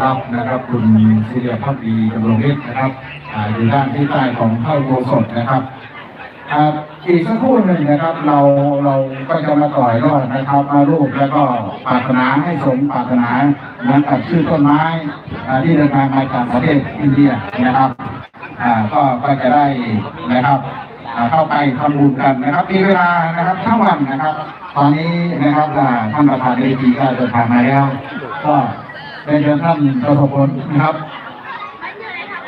ครับนะครับคุณศิริพักดีดำรงฤทธิ์นะครับอยู่ด้านที่ใต้ของเข้าโกศลนะครับอีกสักครู่หนึ่งนะครับ เราเราก็จะมาต่อยรอดนะครับ มารูปแล้วก็ปรารถนาให้สมปรารถนาเหมือนกับชื่อต้นไม้ที่เดินทางมาจากประเทศอินเดียนะครับก็ก็จะได้นะครับเข้าไปทำบุญกันนะครับ มีเวลานะครับทั้งวันนะครับ ตอนนี้นะครับท่านประธานเอทีก็เดินทางมาแล้วก็ เป็นเชิญท่านประสบผลนะครับ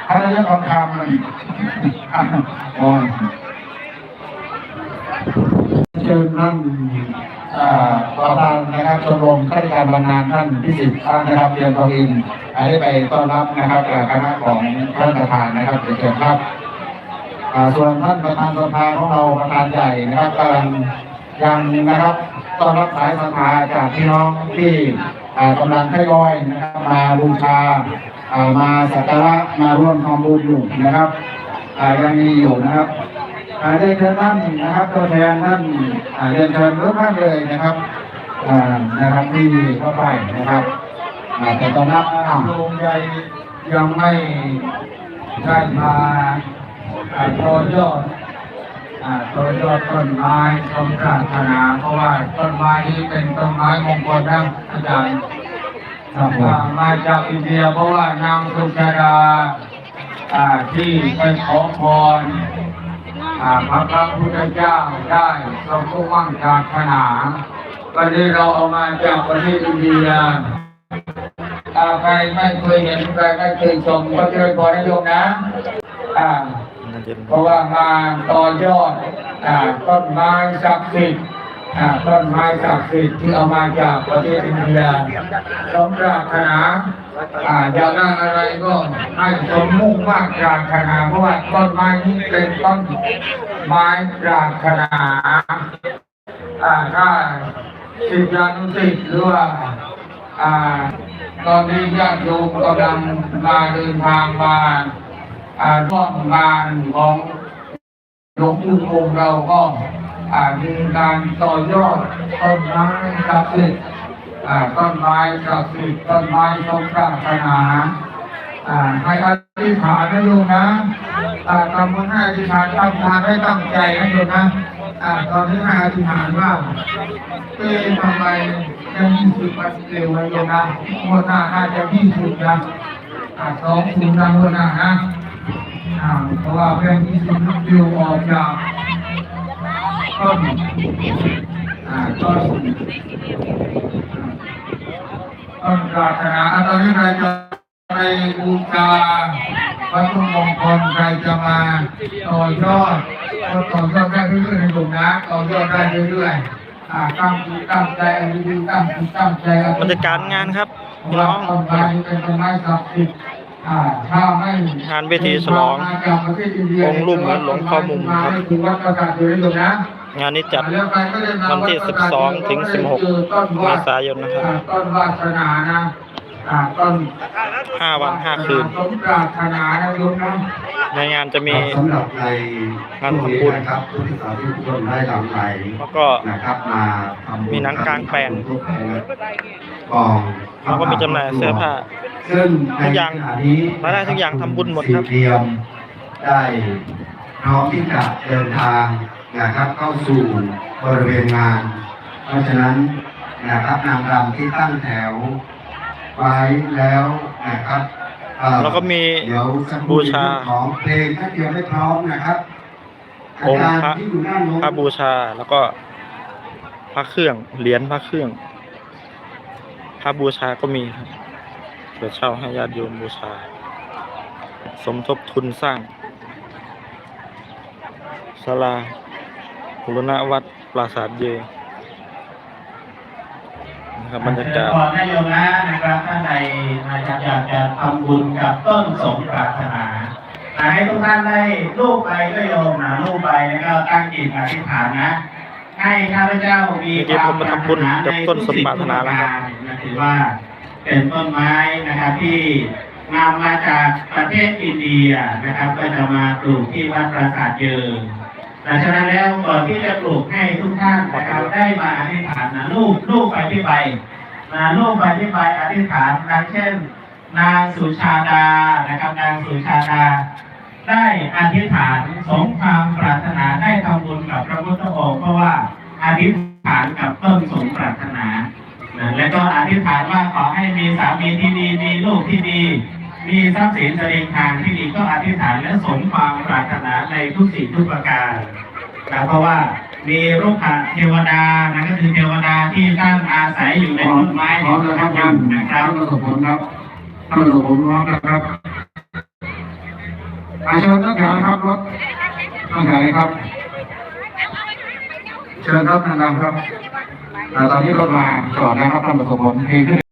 ท่านนายกทองคำอะโอ้ยเชิญท่านประธานนะครับชมรมข้าราชการบำนาญท่านพิสิทธิ์ท่านนะครับเรียนทองอินได้ไปต้อนรับนะครับอ่คณะของท่านประธานนะครับเชิญครับส่วนท่านประธานสภาของเราประธานใหญ่นะครับกำลังยังนะครับต้อนรับสายศรัทธาจากพี่น้องที่ กำลังทยอยนะครับมาบูชามาสักการะมาร่วมทำบุญอยู่นะครับยังมีอยู่นะครับได้เชิญท่านนะครับตัวแทนท่านอ่าเรียนเชิญทุกท่านเลยนะครับนะครับที่เข้าไปนะครับแต่ตอนนั้นอ่าโรงใหญ่ยังไม่ได้มาอ่าโตยอด โตยอดต้นไม้สมปรารถนาเพราะว่าต้นไม้นี้เป็นต้นไม้มงคลนะอาจารย์มาจากอินเดียเพราะว่านางสุชาดาที่ไปขอพรพระพระพุทธเจ้าได้ทรงมุ่งมั่นปรารถนาวันนี้เราเอามาจากประเทศอินเดียใครไม่เคยเห็นใครไม่เคยชมก็เจริญพรนะโยมนะ เพราะว่ามาต่อยอดต้นไม้ศักดิ์สิทธิ์ต้นไม้ศักดิ์สิทธิ์ที่เอามาจากประเทศอินเดียสมปรารถนาอาอยากได้อะไรก็ให้สมมุ่งมั่นปรารถนาเพราะว่าต้นไม้นี้เป็นต้นไม้ปรารถนาถ้าสิทธิานุสิทธิ์หรือว่าตอนนี้ญาติโยมกำลังมาเดินทางมา ร่วมงานของหลวงปู่คงเราก็มีการต่อยอดต้นไม้ศักดิ์สิทธิ์ต้นไม้ศักดิ์สิทธิ์ต้นไม้ทรงปรารถนาอ่าให้อธิษฐานนะโยมนะอ่าทำบุญให้อธิษฐานตั้งทานให้ตั้งใจนะโยมนะตอนนี้ให้อธิษฐานว่าเอ๊ะทำไมยังยี่สิบวันเร็วนะโยนะงวหน้าน่าจะยี่สิบนะสองถึงนะงวดหน้านะ เพราะว่าเพลงนี้สุดดิวออกจากต้นอ่าต้นต้นปรารถนาตอนนี้ใครจะไปบูชาวัตถุทธมงคลใครจะมาต่อยอดก็ต่อยอดได้เรื่อยๆในกลุ่มนะต่อยอดได้เรื่อยๆตั้งตั้งใจตั้งตั้งใจบรรยากาศงานครับพี่น้องต้นไม้เป็นต้นไม้ศักดิ์สิทธิ์ งานเวทีฉลององค์ลุ่มเหมือนหลวงพ่อมุมครับถือว่าประกาศอยู่ในตัวนะงานนี้จัดวันที่ 12 ถึง 16 เมษายนนะครับ อ่าต้นวาสนานะอ่าต้น5วัน5คืนสมปรารถนานะโยมนะในงานจะมีสำหรับในงานทำบุญนะครับผู้ที่สาธุทุกคนได้หลั่งไหลแล้วก็นะครับมาทำบุญมีหนังกลางแปลงทุกแห่งกองแล้วก็มีจำหน่ายเสื้อผ้าซึ่งทุกอย่างในขณะนี้รายได้ทุกอย่างทำบุญหมดครับสี่เหลี่ยมได้พร้อมที่จะเดินทางนะครับเข้าสู่บริเวณงาน เพราะฉะนั้นนะครับนางรำที่ตั้งแถว ไว้แล้วนะครับเอ่อแล้วก็มีเดี๋ยวสักคบูรู่ชาของเพลงถ้าเตรียมไม่พร้อมนะครับองค์าจาย์พระที่อยู่ด้านโน้นพระบูชาแล้วก็พระเครื่องเหรียญพระเครื่องพระบูชาก็มีครับเปิดเช่าให้ญาติโยมบูชา สมทบทุนสร้างศาลาบุรณวัดปราสาทเย นะครับบรรยากาศขอให้โยมนะนะครับท่านใดนะครับอยากจะทำบุญกับต้นสมปรารถนาให้ทุกท่านได้รูปไปด้วยโยมนะรูปไปแล้วก็ตั้งจิตอธิษฐานนะให้ข้าพเจ้ามีเมื่อกี้ผมมาทำบุญกับต้นสมปรารถนาแล้วครับถือว่าเป็นต้นไม้นะครับที่นำมาจากประเทศอินเดียนะครับ ก็จะมาปลูกที่วัดปราสาทเยิง แต่ฉะนั้นแล้วก่อนที่จะปลูกให้ทุกท่านนะครับได้มาอธิษฐานนะลูกลูกไปที่ใบนะลูกไปที่ใบอธิษฐานดังเช่น นางสุชาดานะครับนางสุชาดา ได้อธิษฐานสมความปรารถนาได้ทำบุญกับพระพุทธองค์เพราะว่าอธิษฐานกับต้นสมปรารถนานะและก็อธิษฐานว่าขอให้มีสามีที่ดีมีลูกที่ดี มีทรัพย์สินเสด็จทางที่ดีก็อธิษฐานและสมความปรารถนาในทุกสิ่งทุกประการนะเพราะว่ามีรูปเทวดานะก็คือเทวดาที่ตั้งอาศัยอยู่ในต้นไม้พร้อมแล้วครับท่านนะครับท่านประสบผลครับท่านประสบผลพร้อมแล้วครับอาเชิญตั้งแถวนะครับรถตั้งแถวเลยครับ เชิญครับนางรำครับอ่าตอนนี้รถมาจอดนะครับท่านประสบผลเพลงขึ้น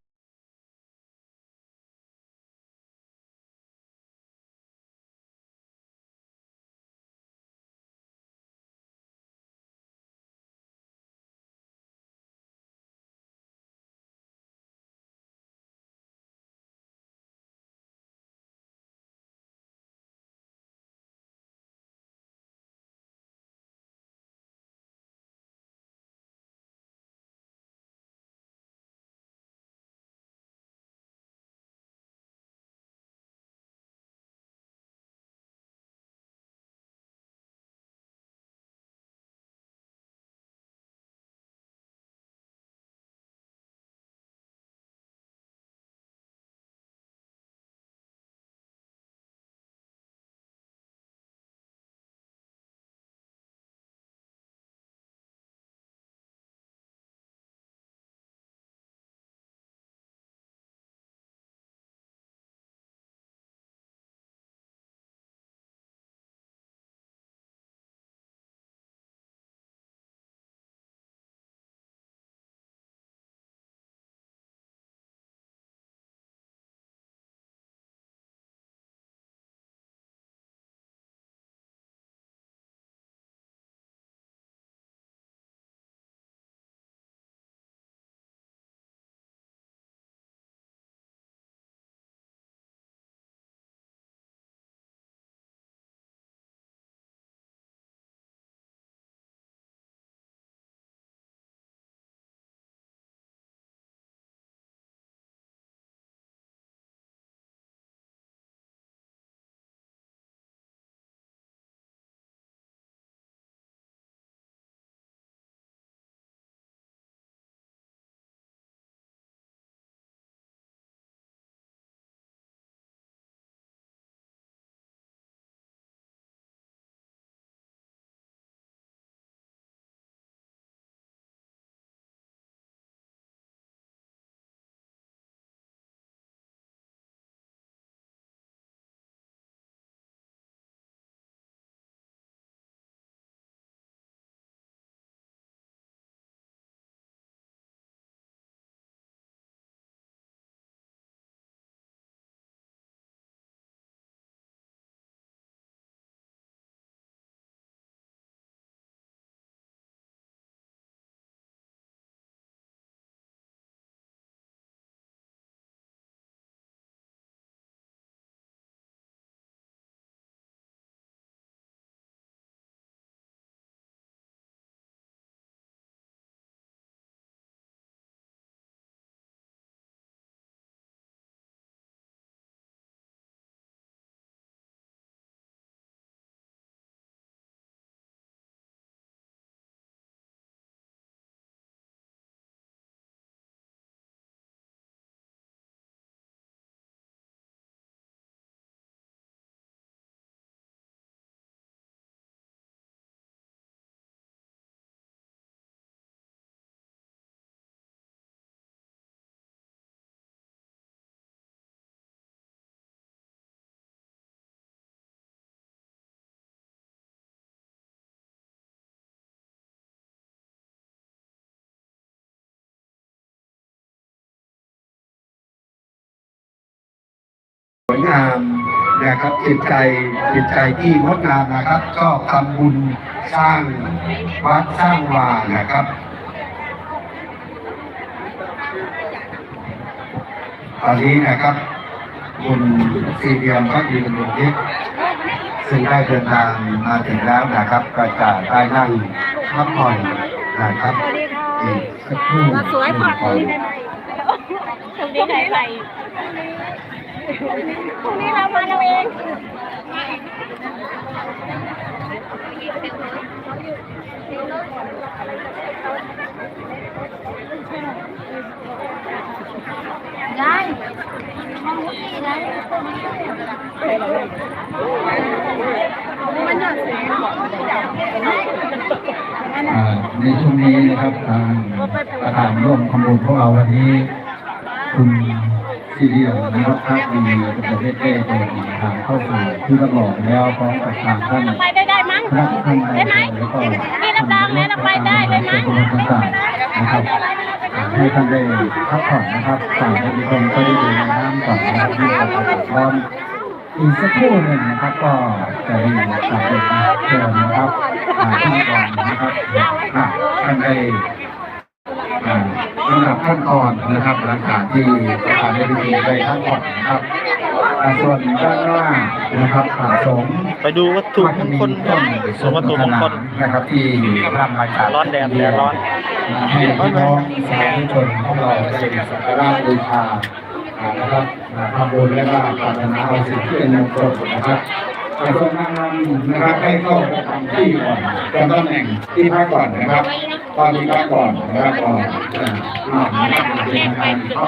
งามนะครับจิตใจจิตใจที่งดงามนะครับชอบทำบุญสร้างวัดสร้างวานะครับตอนนี้นะครับคุณสี่เหลี่ยมพักดีเป็นบุญทิพย์ซึ่งได้เดินทางมาถึงแล้วนะครับก็จะได้นั่งพักผ่อนนะครับอีกสักครู่สวยพอหนึ่งดีได้ไหมตรงนี้ไหนไหน พรุ่งนี้เรามาเราเองได้ห้องนี้ได้มันหยอดเสียงอ่าในช่วงนี้นะครับทางประธานร่วมขบวนพวกเราวันนี้คุณ ซีเดียวนะครับภาคดีประเทศเต้เดินทางเข้าสู่ที่ระบอกแล้วพร้อมกับทางท่านไปได้ได้มั้งได้ไหมแล้วก็นี่รับรองแล้วเราไปได้ได้ไหมส่วนต่างนะครับให้ท่านได้พักผ่อนนะครับฝายท่านก็ได้ดื่มน้ำก่อนนะครับที่จะพร้อมอีกสักครู่หนึ่งนะครับก็จะมีการเดินเชิญนะครับอ่าท่านก่อนนะครับท่านได้ ลำดับขั้นตอนนะครับ หลังจากที่ประธานได้พิธีไปทั้งหมดนะครับอ่าส่วนด้านหน้านะครับผาสงฆ์ไปดูวัตถุมงคลครับสมวัตถุมงคลนะครับ ที่นำมาจากร้อนแดดแดดร้อนให้พี่น้องสาธุชนของเราได้สักการะบูชาอ่านะครับอ่าทำบุญและก็ปรารถนาเอาสิ่งที่เป็นมงคลนะครับ กระทรวงการนำนะครับให้เข้าประจำที่ก่อนจำตำแหน่งที่พักก่อนนะครับตอนนี้พักก่อนนะครับก่อนอ่าอ่านะครับเป็นการเข้า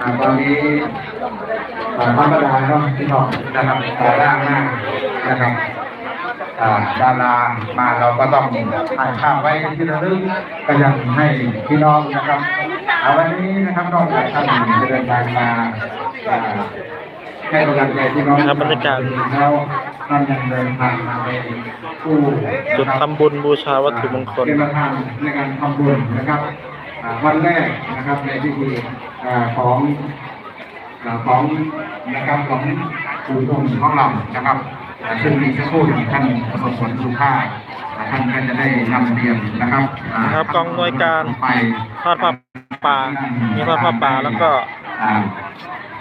อ่าตอนนี้อ่าธรรมดาเนาะพี่น้องนะครับอ่าล่างหน้านะครับดารามาเราก็ต้องถ่ายภาพไว้ที่ระลึกก็ยังให้พี่น้องนะครับเอาวันนี้นะครับนอกจากท่านจะเดินทางมา ให้กำลังใจพี่น้องครับบรรยากาศ แล้วท่านยังเดินทางมาในผู้จุดทำบุญบูชาวัตถุมงคล เป็นประธานในการทำบุญนะครับอ่าวันแรกนะครับในพิธีอ่าของอ่าของนะครับของปู่ตงของเรานะครับอ่าซึ่งมีสักครู่หนึ่งท่านประสบผลสุภาพอ่าท่านก็จะได้นำเรียนนะครับาครับกองอำนวยการ ไป ทอดผ้าป่ามีทอดผ้าป่าแล้วก็ อ่า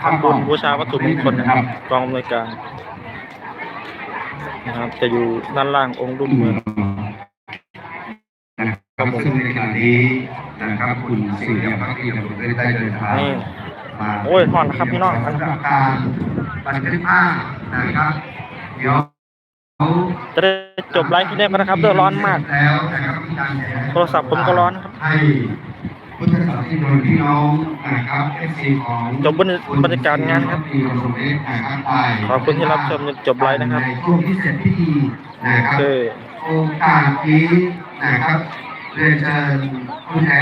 ทำบุญบูชาวัตถุมงคลนะครับกองอำนวยการนะครับจะอยู่ด้านล่างองค์รุ่มเมืองนะครับซึ่งในขณะนี้นะครับคุณสิริพักดีดำรงได้ได้เดินทางนี่มาโอ้ยถอนนะครับพี่น้องสำหรับการบันทึกภาพนะครับเดี๋ยวจะได้จบไลฟ์ที่นี่กันนะครับเดือดร้อนมากแล้วนะครับมีการแชโทรศัพท์ผมก็ร้อนครับให้ พุทธศาสนิกชนพี่น้องนะครับเอฟซีของจบบรรบรรยากาศงานครับณสิริพักดีดำรงได้นะครับไปขอบคุณที่รับชมจนจบไลฟ์นะครับในช่วงที่เสร็จพิธีนะคโอรับเคโอกาสนี้นะครับเรียนเชิญผู้แทน